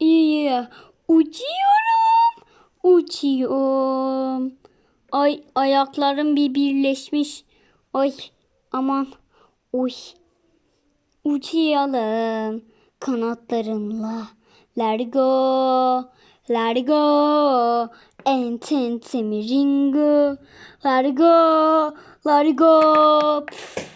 İyi. Uçuyorum. Uçuyorum. Ay ayaklarım bir birleşmiş. Ay aman. Uy. Uçuyalım kanatlarımla. Let go. Let go. Ententemi ringo. Let go. Let go. Pff.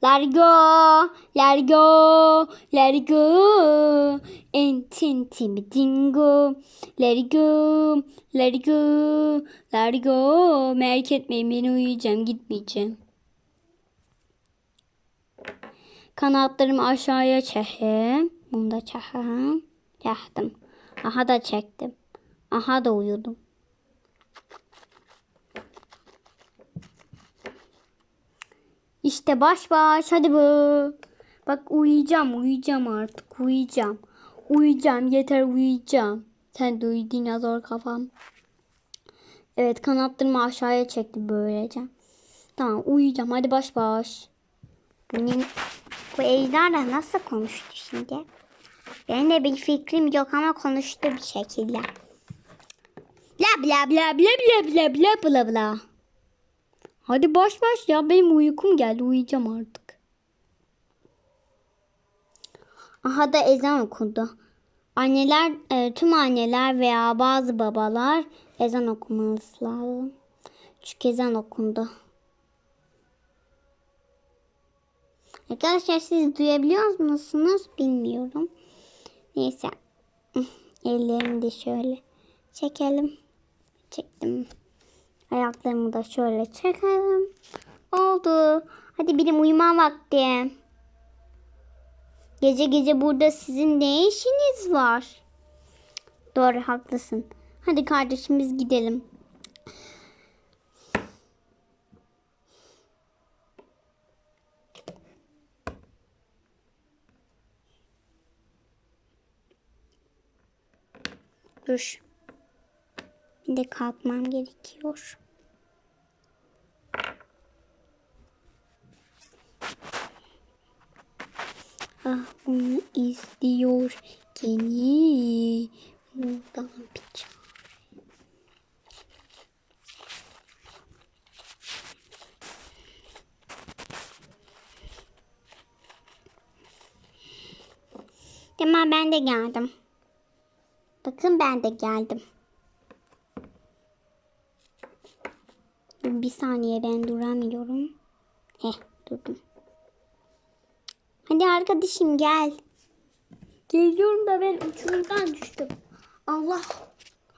Let it go, let it go, let it go. Ententimi dingo. Let it go, let it go, let it go. Merak etmeyin ben uyuyacağım gitmeyeceğim. Kanatlarımı aşağıya çekeyim. Bunu da çekeyim. Çektim. Aha da çektim. Aha da uyudum. İşte baş baş hadi bu. Bak uyuyacağım uyuyacağım artık uyuyacağım. Uyuyacağım yeter uyuyacağım. Sen de uyu dinozor kafam. Evet kanatlarımı aşağıya çekti böylece. Tamam uyuyacağım hadi baş baş. Benim bu ejderha nasıl konuştu şimdi? Benim de bir fikrim yok ama konuştu bir şekilde. Bla bla bla bla bla bla bla bla bla. Hadi baş baş ya benim uykum geldi uyuyacağım artık. Aha da ezan okundu. Anneler, e, tüm anneler veya bazı babalar ezan okuması lazım. Çünkü ezan okundu. Arkadaşlar siz duyabiliyor musunuz bilmiyorum. Neyse. Ellerimi de şöyle çekelim. Çektim. Ayaklarımı da şöyle çekelim. Oldu. Hadi benim uyuma vakti. Gece gece burada sizin ne işiniz var? Doğru haklısın. Hadi kardeşim biz gidelim. Dur. Bir de kalkmam gerekiyor. Ah bunu istiyor seni. Buradan çare. Tamam ben de geldim. Bakın ben de geldim. Dur bir saniye ben duramıyorum. Heh durdum. Hadi arkadaşım gel. Geliyorum da ben uçurumdan düştüm. Allah.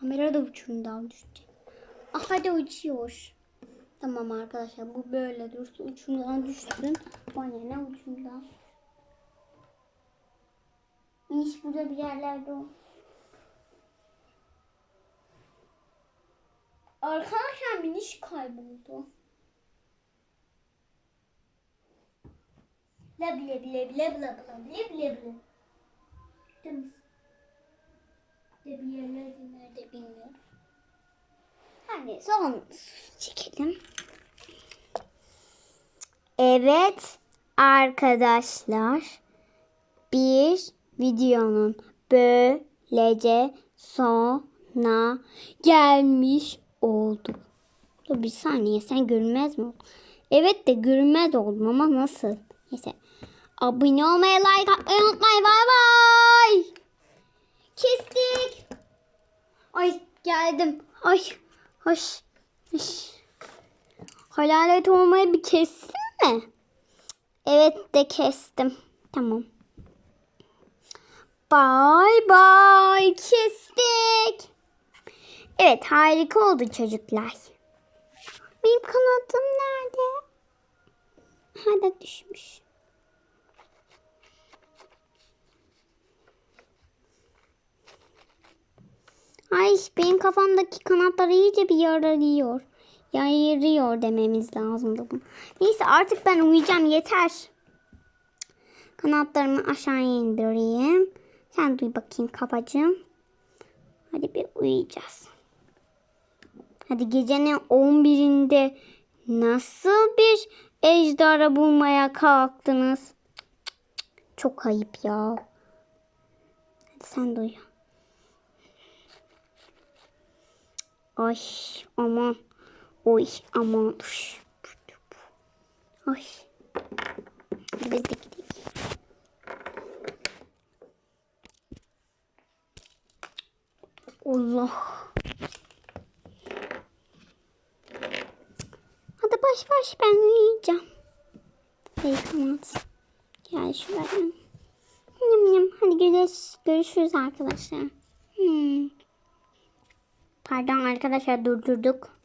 Kamera da uçurumdan düştü. Ah hadi uçuyor. Tamam arkadaşlar bu böyle dursun. Uçurumdan düştün. Bana ne uçurumdan. İş burada bir yerlerde o. Arkadaşlar miniş kayboldu. La bile bile bile bile bile bile bile bile. Değil mi? De bir yerlerde nerede bilmiyorum. Neyse onu çekelim. Evet arkadaşlar bir videonun böylece sona gelmiş olduk. Dur bir saniye sen görünmez mi? Evet de görünmez oldum ama nasıl? Neyse. Abone olmayı, like atmayı unutmayın. Bay bay. Kestik. Ay geldim. Ay. Hoş. Hoş. Halalet olmayı bir kestin mi? Evet de kestim. Tamam. Bay bay. Kestik. Evet harika oldu çocuklar. Benim kanatım nerede? Ha da düşmüş. Ay benim kafamdaki kanatlar iyice bir yararıyor. Yarıyor dememiz lazımdı bunu. Neyse artık ben uyuyacağım yeter. Kanatlarımı aşağıya indireyim. Sen duy bakayım kafacığım. Hadi bir uyuyacağız. Hadi gecenin 11'inde nasıl bir ejderha bulmaya kalktınız? Çok ayıp ya. Hadi sen de Ay aman. Oy aman. Ay. Biz de. Allah. Hadi baş baş ben uyuyacağım. Hey kanat. Gel şuraya. Yum yum. Hadi görüş, görüşürüz arkadaşlar. Hmm. Pardon arkadaşlar durdurduk.